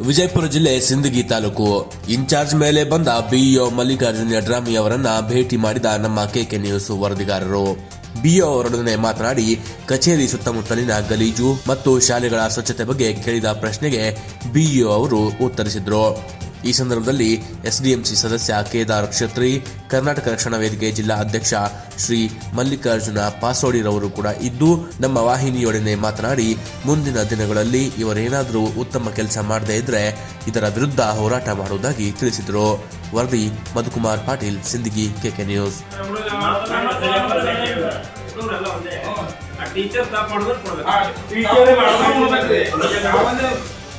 ವಿಜಯಪುರ ಜಿಲ್ಲೆ ಸಿಂದಗಿ ತಾಲೂಕು ಇನ್ಚಾರ್ಜ್ ಮೇಲೆ ಬಂದ ಬಿಇಒ ಮಲ್ಲಿಕಾರ್ಜುನ ಯಡ್ರಾಮಿ ಅವರನ್ನ ಭೇಟಿ ಮಾಡಿದ ನಮ್ಮ ಕೆಕೆ ನ್ಯೂಸ್ ವರದಿಗಾರರು. ಬಿಇಒ ಅವರೊಡನೆ ಮಾತನಾಡಿ, ಕಚೇರಿ ಸುತ್ತಮುತ್ತಲಿನ ಗಲೀಜು ಮತ್ತು ಶಾಲೆಗಳ ಸ್ವಚ್ಛತೆ ಬಗ್ಗೆ ಕೇಳಿದ ಪ್ರಶ್ನೆಗೆ ಬಿಇಒ ಅವರು ಉತ್ತರಿಸಿದ್ರು. ಈ ಸಂದರ್ಭದಲ್ಲಿ ಎಸ್ಡಿಎಂಸಿ ಸದಸ್ಯ ಕೇದಾರ್ ಕ್ಷತ್ರಿ ಕರ್ನಾಟಕ ರಕ್ಷಣಾ ವೇದಿಕೆ ಜಿಲ್ಲಾ ಅಧ್ಯಕ್ಷ ಶ್ರೀ ಮಲ್ಲಿಕಾರ್ಜುನ ಪಾಸೋಡಿರವರು ಕೂಡ ಇದ್ದು ನಮ್ಮ ವಾಹಿನಿಯೊಡನೆ ಮಾತನಾಡಿ ಮುಂದಿನ ದಿನಗಳಲ್ಲಿ ಇವರೇನಾದರೂ ಉತ್ತಮ ಕೆಲಸ ಮಾಡದೇ ಇದ್ರೆ ಇದರ ವಿರುದ್ಧ ಹೋರಾಟ ಮಾಡುವುದಾಗಿ ತಿಳಿಸಿದರು. ವರದಿ Madhukumar Patil Sindagi KK news. Teacher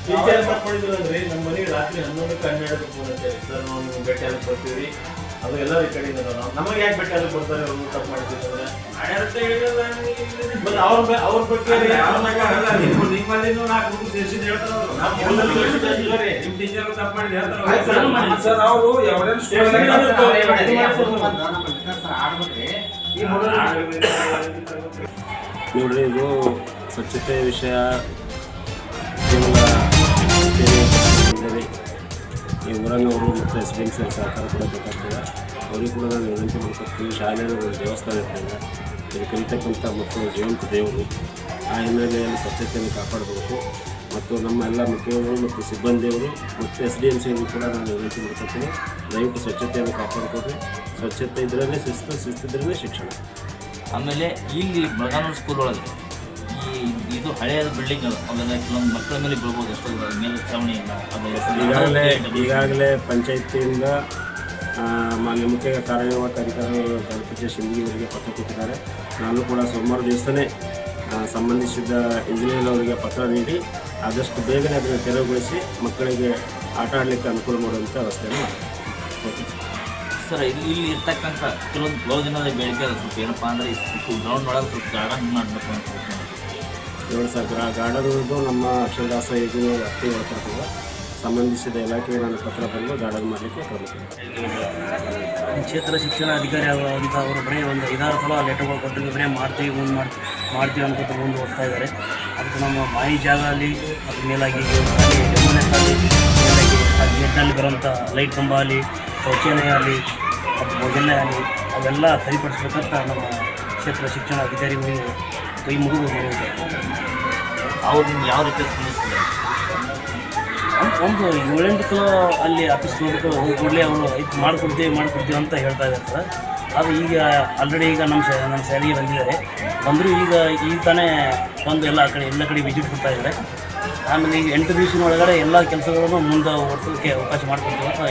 ವಿಚಾರ ನಮ್ಮ ಮನೆಗೆ ರಾತ್ರಿ ಹನ್ನೊಂದಕ್ಕೆ ಹನ್ನೆರಡಕ್ಕೆ ಫೋನ್ ಸರ್ ನಾವು ಭೇಟಿಯಾಗಿ ಬರ್ತೀವಿ. ಅದು ಎಲ್ಲರ ಕಡೆಯಿಂದ ನಾವು ನಮಗೆ ಯಾಕೆ ಭೇಟಿಯಾಗಿ ಕೊಡ್ತಾರೆ ಅವರು ತಪ್ಪು ಮಾಡ್ತಿದ್ದಾರೆ ಅವ್ರ ಅವ್ರ ಬಗ್ಗೆ ನಾಲ್ಕು ಹೇಳ್ತಾರೆ ತಪ್ಪು ಹೇಳ್ತಾರೆ ಸರ್ ಅವರು ನೋಡ್ರಿ ಇದು ಸ್ವಚ್ಛತೆ ವಿಷಯ. ಬೇರೆ ಇದ್ದರೆ ಈ ಊರನ್ನವರು ಮತ್ತು ಎಸ್ ಡಿ ಎಂ ಸಿ ಸಹಕಾರ ಕೂಡ ಬೇಕಾಗ್ತದೆ ಅವರಿಗೂ ಕೂಡ ನಾನು ವಿನಂತಿ ಮಾಡ್ಕೊತೀವಿ ಶಾಲೆಯಲ್ಲಿ ಒಂದು ದೇವಸ್ಥಾನ ಇರ್ತದೆ. ಇಲ್ಲಿ ಕಲಿತಕ್ಕಂಥ ಮಕ್ಕಳು ಜೀವಂತ ದೇವರು. ಆ ಹಿನ್ನೆಲೆಯಲ್ಲಿ ಸ್ವಚ್ಛತೆಯನ್ನು ಕಾಪಾಡಬೇಕು. ಮತ್ತು ನಮ್ಮ ಎಲ್ಲ ಮುಖ್ಯವರು ಮತ್ತು ಸಿಬ್ಬಂದಿಯವರು ಮತ್ತು ಎಸ್ ಡಿ ಎಂ ಸಿಯವರು ಕೂಡ ನಾನು ವಿನಂತಿ ಮಾಡ್ಕೊತೀನಿ ದಯವಿಟ್ಟು ಸ್ವಚ್ಛತೆಯನ್ನು ಕಾಪಾಡ್ಕೊಡ್ರಿ ಸ್ವಚ್ಛತೆ ಇದ್ರೇ ಶಿಸ್ತು ಶಿಸ್ತಿದ್ರೇ ಶಿಕ್ಷಣ. ಆಮೇಲೆ ಇಲ್ಲಿ ಬೆಳಗಾವಿ ಸ್ಕೂಲ್ ಒಳಗೆ ಇದು ಹಳೆಯ ಬಿಲ್ಡಿಂಗ್ ಅವೆಲ್ಲ ಕೆಲವೊಂದು ಮಕ್ಕಳ ಮೇಲೆ ಬೀಳ್ಬೋದು ಅಷ್ಟೇ ಮೇಲೆ ಚಾವಣಿ ಇಲ್ಲ ಈಗಾಗಲೇ ಈಗಾಗಲೇ ಪಂಚಾಯತಿಯಿಂದ ಮಾನ್ಯ ಮುಖ್ಯ ಕಾರ್ಯನಿರ್ವಾಹಕ ಅಧಿಕಾರಿಗಳು ಗಣಪತಿ ಶಿಂದಿಯವರಿಗೆ ಪತ್ರ ಕೊಟ್ಟಿದ್ದಾರೆ. ನಾನು ಕೂಡ ಸೋಮವಾರ ದಿವಸನೇ ಸಂಬಂಧಿಸಿದ ಇಂಜಿನಿಯರ್ ಅವರಿಗೆ ಪತ್ರ ನೀಡಿ ಆದಷ್ಟು ಬೇಗನೆ ಅದನ್ನು ತೆರವುಗೊಳಿಸಿ ಮಕ್ಕಳಿಗೆ ಆಟ ಆಡಲಿಕ್ಕೆ ಅನುಕೂಲ ಮಾಡುವಂಥ ವ್ಯವಸ್ಥೆಯನ್ನು ಮಾಡ್ತೀನಿ. ಸರ್ ಇಲ್ಲಿ ಇಲ್ಲಿ ಇರ್ತಕ್ಕಂಥ ಕೆಲವೊಂದು ಕೆಲವು ದಿನದ ಬೇಡಿಕೆ ಸ್ವಲ್ಪ ಏನಪ್ಪ ಅಂದರೆ ಗ್ರೌಂಡ್ ಒಳಗೆ ಸ್ವಲ್ಪ ಗಾರ್ಡನ್ ಮಾಡಬೇಕು ಅಂತ ನೋಡಿ ಸರ್ ಗ್ರಾ ಗಾರ್ಡನ್ದು ನಮ್ಮ ಅಕ್ಷರದಾಸ ಯೋಜನೆ ವ್ಯಾಪ್ತಿ ಒಳಪಡ್ತದೆ ಸಂಬಂಧಿಸಿದ ಇಲಾಖೆಗೆ ನಾನು ಪತ್ರ ಬಂದು ಗಾರ್ಡನ್ ಮಾಡಲಿಕ್ಕೆ ಕ್ರಮ ಕ್ಷೇತ್ರ ಶಿಕ್ಷಣ ಅಧಿಕಾರಿ ಆಗುವಂಥ ಅವರು ಬರೀ ಒಂದು ಐದಾರು ಸಲ ಲೆಟರ್ಗಳು ಕೊಟ್ಟಿದ್ದು ಬರೀ ಮಾಡ್ತೀವಿ ಒಂದು ಮಾಡ್ತೀವಿ ಮಾಡ್ತೀವಿ ಅಂತ ಮುಂದೆ ಹೋಗ್ತಾ ಇದ್ದಾರೆ. ಅದಕ್ಕೆ ನಮ್ಮ ಬಾಯಿ ಜಾಗ ಅಲ್ಲಿ ಅದ್ರ ಮೇಲಾಗಿ ಗೇಟ್ನಲ್ಲಿ ಬರೋಂಥ ಲೈಟ್ ಕಂಬ ಆಗಲಿ, ಶೌಚಾಲಯ ಆಗಲಿ ಮತ್ತು ಭೋಜನಾಲಯ ಆಗಲಿ, ಅವೆಲ್ಲ ಸರಿಪಡಿಸ್ಬೇಕಂತ ನಮ್ಮ ಕ್ಷೇತ್ರ ಶಿಕ್ಷಣ ಅಧಿಕಾರಿಗಳಿಗೆ ಕೈ ಮುಗಿದು ಮನವಿ ಅವ್ರು ಯಾವ ರೀತಿ ಸ್ಪಂದಿಸ್ತಾರೆ ಒಂದು ಏಳೆಂಟು ಕಿಲೋ ಅಲ್ಲಿ ಆಫೀಸ್ ನೋಡ್ಬಿಟ್ಟು ಹೋಗಿ ಕೂಡಲೇ ಅವರು ಇದು ಮಾಡಿಕೊಡ್ತೀವಿ ಮಾಡಿಕೊಡ್ತೀವಿ ಅಂತ ಹೇಳ್ತಾ ಇದ್ದಾರೆ ಸರ್ ಅದು ಈಗ ಆಲ್ರೆಡಿ ಈಗ ನಮ್ಮ ಸ್ಯಾ ನಮ್ಮ ಶಾಲೆಗೆ ಬಂದಿದ್ದಾರೆ. ಬಂದರೂ ಈಗ ಈಗ ತಾನೇ ಬಂದು ಎಲ್ಲ ಕಡೆ ಎಲ್ಲ ಕಡೆ ವಿಸಿಟ್ ಕೊಡ್ತಾ ಇದ್ದಾರೆ. ಆಮೇಲೆ ಈಗ ಎಂಟು ದಿವಸದ ಒಳಗಡೆ ಎಲ್ಲ ಕೆಲಸಗಳನ್ನು ಮುಂದೆ ಓಡಿಸೋದಕ್ಕೆ ಅವಕಾಶ ಮಾಡಿಕೊಡ್ತೀವಿ ಅಂತ